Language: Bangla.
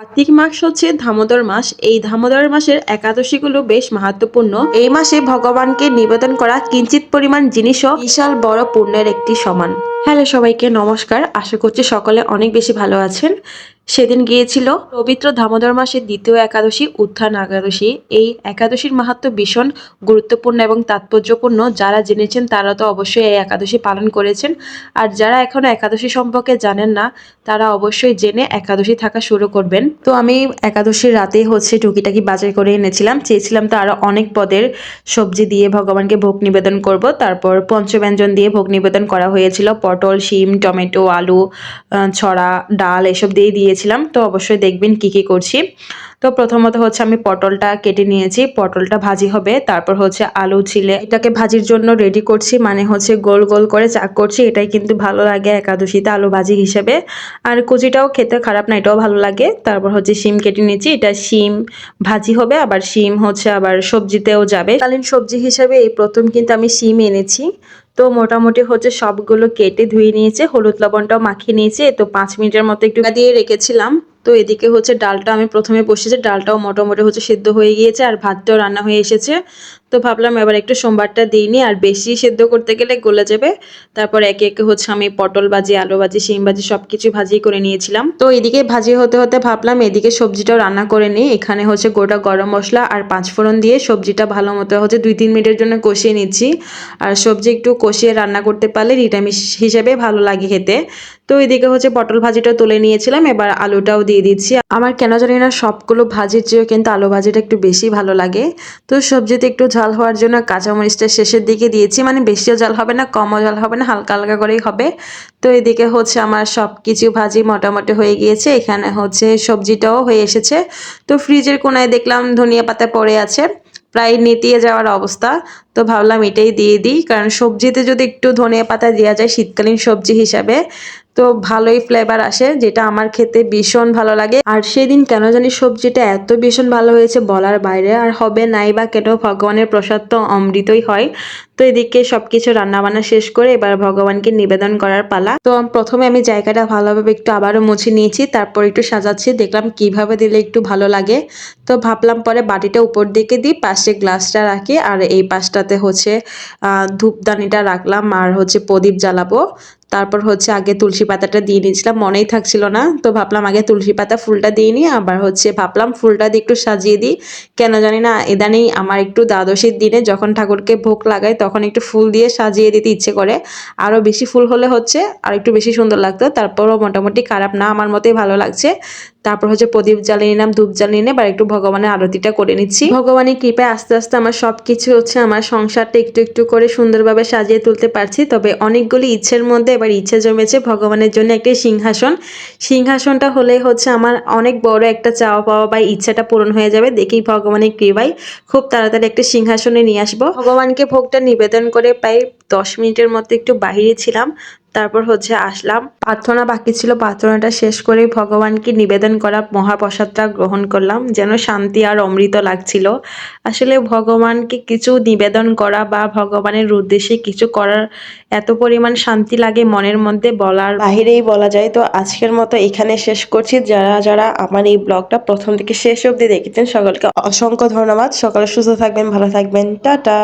কার্তিক মাস হচ্ছে ধামোদর মাস। এই ধামোদর মাসের একাদশীগুলো বেশ মাহাত্মপূর্ণ এই মাসে ভগবানকে নিবেদন করা কিঞ্চিত পরিমাণ জিনিসও বিশাল বড় পুণ্যের একটি সমান। হ্যালো সবাইকে, নমস্কার। আশা করছি সকলে অনেক বেশি ভালো আছেন। সেদিন গিয়েছিল পবিত্র দামোদর মাসের দ্বিতীয় একাদশী, উত্থান একাদশী। এই একাদশীর মাহাত্ম ভীষণ গুরুত্বপূর্ণ এবং তাৎপর্যপূর্ণ। যারা জেনেছেন তারা তো অবশ্যই এই একাদশী পালন করেছেন। আর যারা এখনও একাদশী সম্পর্কে জানেন না, তারা অবশ্যই জেনে একাদশী থাকা শুরু করবেন। তো আমি একাদশীর রাতেই হচ্ছে টুকিটাকি বাজার করে এনেছিলাম। চেয়েছিলাম তো আরও অনেক পদের সবজি দিয়ে ভগবানকে ভোগ নিবেদন করব। তারপর পঞ্চব্যঞ্জন দিয়ে ভোগ নিবেদন করা হয়েছিল। পটল, শিম, টমেটো, আলু ছড়া, ডাল এসব দিয়ে দিয়েছিলাম। তো অবশ্যই দেখবেন কি কি করছি। তো প্রথমত হচ্ছে আমি পটলটা কেটে নিয়েছি। পটলটা ভাজি হবে। তারপর হচ্ছে আলু ছিলে। এটাকে ভাজির জন্য রেডি করছি। মানে হচ্ছে গোল গোল করে চাক করছি। এটাই কিন্তু ভালো লাগে একাদশীতে আলু ভাজি হিসেবে। আর কুচিটাও খেতে খারাপ না, এটাও ভালো লাগে। তারপর হচ্ছে শিম কেটে নিয়েছি। এটা শিম ভাজি হবে। আবার শিম হচ্ছে আবার সবজিতেও যাবে। কালীন সবজি হিসেবে এই প্রথম কিন্তু আমি শিম এনেছি। তো মোটামুটি হচ্ছে সবগুলো কেটে ধুয়ে নিয়েছে, হলুদ লবণটাও মাখিয়ে নিয়েছে, তো পাঁচ মিনিটের মতো একটু দিয়ে রেখেছিলাম। তো এদিকে হচ্ছে ডালটা আমি প্রথমে বসেছি ডালটাও মোটামুটি হচ্ছে সেদ্ধ হয়ে গিয়েছে আর ভাতটাও রান্না হয়ে এসেছে। তো ভাবলাম এবার একটু সোমবারটা দিইনি আর বেশি সেদ্ধ করতে গেলে গলে যাবে। তারপর একে একে হচ্ছে আমি পটল ভাজি, আলু ভাজি, শিম ভাজি সব কিছু ভাজি করে নিয়েছিলাম। তো এদিকে ভাজি হতে হতে ভাবলাম এদিকে সবজিটাও রান্না করে নিই। এখানে হচ্ছে গোটা গরম মশলা আর পাঁচফোড়ন দিয়ে সবজিটা ভালো মতো হচ্ছে দুই তিন মিনিটের জন্য কষিয়ে নিচ্ছি। আর সবজি একটু কষিয়ে রান্না করতে পারলে নিরামিষ হিসেবে ভালো লাগে খেতে। তো এদিকে হচ্ছে পটল ভাজিটা তুলে নিয়েছিলাম, এবার আলুটাও দিয়ে দিচ্ছি। আমার কেন জানি না সবগুলো ভাজির চেয়েও কিন্তু আলু ভাজিটা একটু বেশি ভালো লাগে। তো সবজিতে একটু ঝাল হওয়ার জন্য কাঁচামরিচটা শেষের দিকে দিয়েছি। মানে বেশিও ঝাল হবে না, কমও ঝাল হবে না, হালকা হালকা করেই হবে। তো এদিকে হচ্ছে আমার সব কিছু ভাজি মোটামুটি হয়ে গিয়েছে। এখানে হচ্ছে সবজিটাও হয়ে এসেছে। তো ফ্রিজের কোনায় দেখলাম ধনিয়া পাতা পড়ে আছে। প্রায় নেতিয়ে যাওয়ার অবস্থা। তো ভাবলাম এটাই দিয়ে দিই। কারণ সবজিতে যদি একটু ধনিয়া পাতা দেওয়া যায় শীতকালীন সবজি হিসাবে তো ভালোই ফ্লেভার আসে, যেটা আমার খেতে ভীষণ ভালো লাগে। আর সেদিন কেন জানি সবজিটা এত ভীষণ ভালো হয়েছে বলার বাইরে, আর হবে নাই বা কেন ভগবানের প্রসাদ তো অমৃতই হয়। তো এদিকে সবকিছু রান্না বান্না শেষ করে এবার ভগবানকে নিবেদন করার পালা। তো প্রথমে আমি জায়গাটা ভালোভাবে একটু আবারও মুছে নিয়েছি, তারপর একটু সাজাচ্ছি, দেখলাম কীভাবে দিলে একটু ভালো লাগে। তো ভাবলাম পরে বাটিটা উপর দিকে দিই, পাশে গ্লাসটা রাখি, আর এই পাশটাতে হচ্ছে ধূপদানিটা রাখলাম, আর হচ্ছে প্রদীপ জ্বালাবো। তারপর হচ্ছে আগে তুলসী পাতাটা দিয়ে নিয়েছিলাম, মনেই থাকছিল না। তো ভাবলাম আগে তুলসী পাতা ফুলটা দিয়ে নিই, আবার হচ্ছে ভাবলাম ফুলটা দিয়ে একটু সাজিয়ে দিই। কেন জানি না, ইদানিং আমার একটু দ্বাদশীর দিনে যখন ঠাকুরকে ভোগ লাগাই তখন একটু ফুল দিয়ে সাজিয়ে দিতে ইচ্ছে করে। আরও বেশি ফুল হলে হচ্ছে আর একটু বেশি সুন্দর লাগতো, তারপরও মোটামুটি খারাপ না, আমার মতেই ভালো লাগছে। তারপর হচ্ছে প্রদীপ জ্বালিয়ে নিলাম, ধূপ জ্বালিয়ে নিয়ে এবার একটু ভগবানের আরতিটা করে নিচ্ছি। ভগবানের কৃপায় আস্তে আস্তে আমার সব কিছু হচ্ছে আমার সংসারটা একটু একটু করে সুন্দরভাবে সাজিয়ে তুলতে পারছি। তবে অনেকগুলি ইচ্ছের মধ্যে এবার ইচ্ছে জমেছে ভগবানের জন্য একটি সিংহাসন। সিংহাসনটা হলে হচ্ছে আমার অনেক বড় একটা চাওয়া পাওয়া বা ইচ্ছাটা পূরণ হয়ে যাবে। দেখি ভগবানের কৃপায় খুব তাড়াতাড়ি একটা সিংহাসনে নিয়ে আসব। ভগবানকে ভোগটা নিবেদন করে প্রায় দশ মিনিটের মতো একটু বাহিরে ছিলাম। তারপর হচ্ছে আসলাম। প্রার্থনা বাকি ছিল, প্রার্থনাটা শেষ করে ভগবানকে নিবেদন করা মহাপ্রসাদটা গ্রহণ করলাম, যেন শান্তি আর অমৃত লাগছিল। আসলে ভগবানকে কিছু নিবেদন করা বা ভগবানের উদ্দেশ্যে কিছু করার এত পরিমাণ শান্তি লাগে মনের মধ্যে বলার বাহিরেই বলা যায়। তো আজকের মতো এখানে শেষ করছি। যারা যারা আমার এই ব্লগটা প্রথম থেকে শেষ অবধি দেখেছেন, সকলকে অসংখ্য ধন্যবাদ। সকালে সুস্থ থাকবেন, ভালো থাকবেন। টাটা!